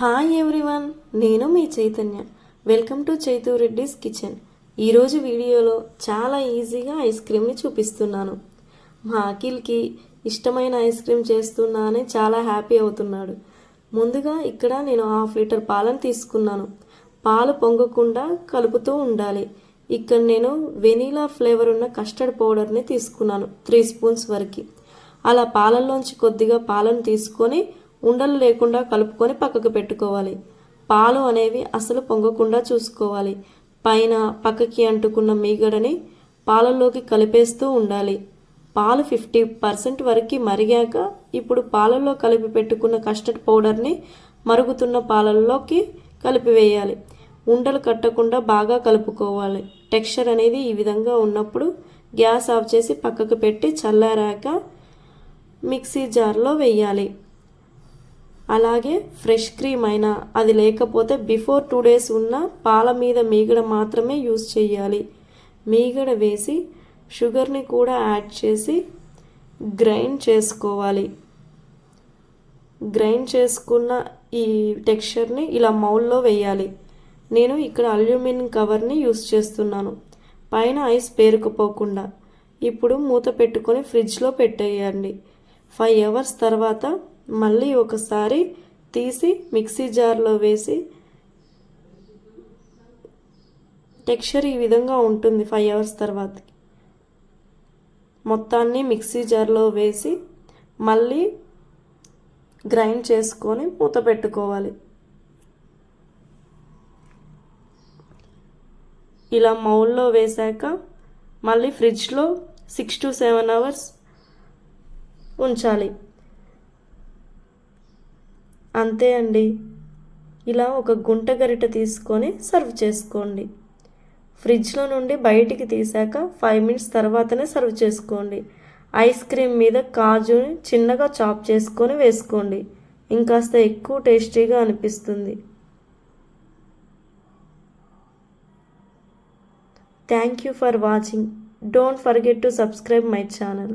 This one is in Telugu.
హాయ్ ఎవ్రీవన్ నేను మీ Chaitanya. Welcome to Chaitu Reddy's kitchen ఈరోజు వీడియోలో చాలా ఈజీగా ఐస్ క్రీమ్ని చూపిస్తున్నాను. మా అఖిల్కి ఇష్టమైన ఐస్ క్రీమ్ చేస్తున్నా అని చాలా హ్యాపీ అవుతున్నాడు. ముందుగా ఇక్కడ నేను హాఫ్ లీటర్ పాలను తీసుకున్నాను. పాలు పొంగకుండా కలుపుతూ ఉండాలి. ఇక్కడ నేను వెనీలా ఫ్లేవర్ ఉన్న కస్టర్డ్ పౌడర్ని తీసుకున్నాను త్రీ స్పూన్స్ వరకు. అలా పాలల్లోంచి కొద్దిగా పాలను తీసుకొని ఉండలు లేకుండా కలుపుకొని పక్కకు పెట్టుకోవాలి. పాలు అనేవి అసలు పొంగకుండా చూసుకోవాలి. పైన పక్కకి అంటుకున్న మీగడని పాలల్లోకి కలిపేస్తూ ఉండాలి. పాలు ఫిఫ్టీ పర్సెంట్ వరకు మరిగాక ఇప్పుడు పాలల్లో కలిపి పెట్టుకున్న కస్టర్డ్ పౌడర్ని మరుగుతున్న పాలల్లోకి కలిపివేయాలి ఉండలు కట్టకుండా బాగా కలుపుకోవాలి. టెక్స్చర్ అనేది ఈ విధంగా ఉన్నప్పుడు గ్యాస్ ఆఫ్ చేసి పక్కకు పెట్టి చల్లారాక మిక్సీ జార్లో వేయాలి. అలాగే ఫ్రెష్ క్రీమ్ అయినా అది లేకపోతే బిఫోర్ టూ డేస్ ఉన్న పాల మీద మీగడ మాత్రమే యూస్ చేయాలి మీగడ వేసి షుగర్ని కూడా యాడ్ చేసి గ్రైండ్ చేసుకోవాలి. గ్రైండ్ చేసుకున్న ఈ టెక్స్చర్ని ఇలా మౌల్లో వేయాలి. నేను ఇక్కడ అల్యూమినియం కవర్ని యూస్ చేస్తున్నాను. పైన ఐస్ పేరుకుపోకుండా. ఇప్పుడు మూత పెట్టుకొని ఫ్రిడ్జ్లో పెట్టేయండి. ఫైవ్ అవర్స్ తర్వాత మళ్ళీ ఒకసారి తీసి మిక్సీ జార్లో వేసి టెక్స్చర్ ఈ విధంగా ఉంటుంది ఫైవ్ అవర్స్ తర్వాత మొత్తాన్ని మిక్సీ జార్లో వేసి మళ్ళీ గ్రైండ్ చేసుకొని మూత పెట్టుకోవాలి. ఇలా మౌల్లో వేశాక మళ్ళీ ఫ్రిడ్జ్లో సిక్స్ టు సెవెన్ అవర్స్ ఉంచాలి. అంతే అండి. ఇలా ఒక గుంట గరిట తీసుకొని సర్వ్ చేసుకోండి. ఫ్రిడ్జ్లో నుండి బయటికి తీసాక ఫైవ్ మినిట్స్ తర్వాతనే సర్వ్ చేసుకోండి. ఐస్ క్రీమ్ మీద కాజుని చిన్నగా చాప్ చేసుకొని వేసుకోండి. ఇంకాస్త ఎక్కువ టేస్టీగా అనిపిస్తుంది. Thank you for watching. Don't forget to subscribe my channel.